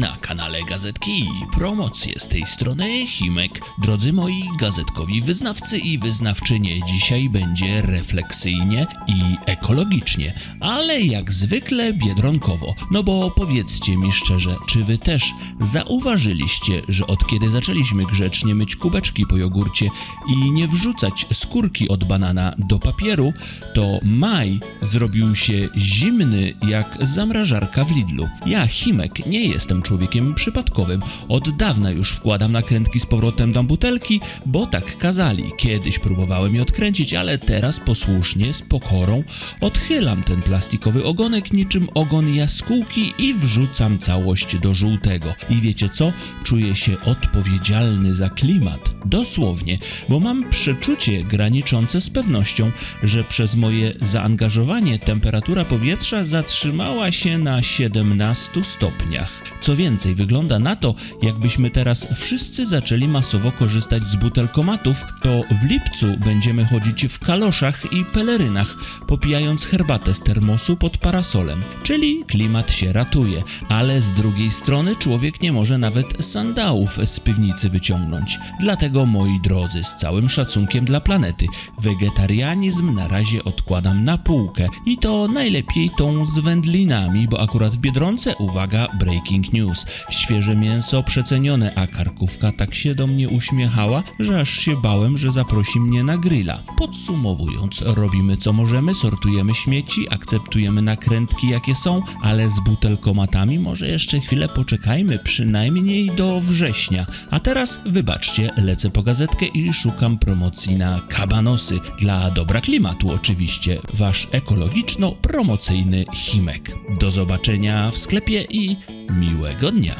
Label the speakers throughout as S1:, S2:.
S1: Na kanale Gazetki. Promocje z tej strony Himek. Drodzy moi gazetkowi wyznawcy i wyznawczynie, dzisiaj będzie refleksyjnie i ekologicznie, ale jak zwykle biedronkowo. No bo powiedzcie mi szczerze, czy wy też zauważyliście, że od kiedy zaczęliśmy grzecznie myć kubeczki po jogurcie i nie wrzucać skórki od banana do papieru, to maj zrobił się zimny jak zamrażarka w Lidlu. Ja, Himek, nie jestem człowiekiem przypadkowym. Od dawna już wkładam nakrętki z powrotem do butelki, bo tak kazali. Kiedyś próbowałem je odkręcić, ale teraz posłusznie, z pokorą odchylam ten plastikowy ogonek niczym ogon jaskółki i wrzucam całość do żółtego. I wiecie co? Czuję się odpowiedzialny za klimat. Dosłownie, bo mam przeczucie graniczące z pewnością, że przez moje zaangażowanie temperatura powietrza zatrzymała się na 17 stopniach. Co więcej, wygląda na to, jakbyśmy teraz wszyscy zaczęli masowo korzystać z butelkomatów, to w lipcu będziemy chodzić w kaloszach i pelerynach, popijając herbatę z termosu pod parasolem. Czyli klimat się ratuje, ale z drugiej strony człowiek nie może nawet sandałów z piwnicy wyciągnąć. Dlatego, moi drodzy, z całym szacunkiem dla planety, wegetarianizm na razie odkładam na półkę i to najlepiej tą z wędlinami, bo akurat w Biedronce, uwaga, breaking news, świeże mięso przecenione, a karkówka tak się do mnie uśmiechała, że aż się bałem, że zaprosi mnie na grilla. Podsumowując, robimy co możemy, sortujemy śmieci, akceptujemy nakrętki jakie są, ale z butelkomatami może jeszcze chwilę poczekajmy, przynajmniej do września. A teraz, wybaczcie, lecę po gazetkę i szukam promocji na kabanosy. Dla dobra klimatu oczywiście, wasz ekologiczno-promocyjny Himek. Do zobaczenia w sklepie i miłego dnia.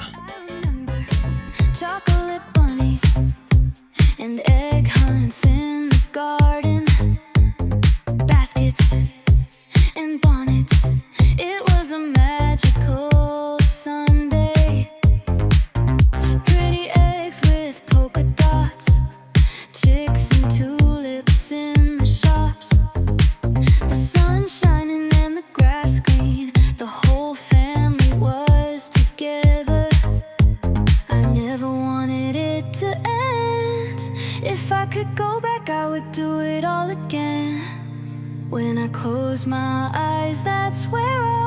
S2: Could go back, I would do it all again. When I close my eyes, that's where I'll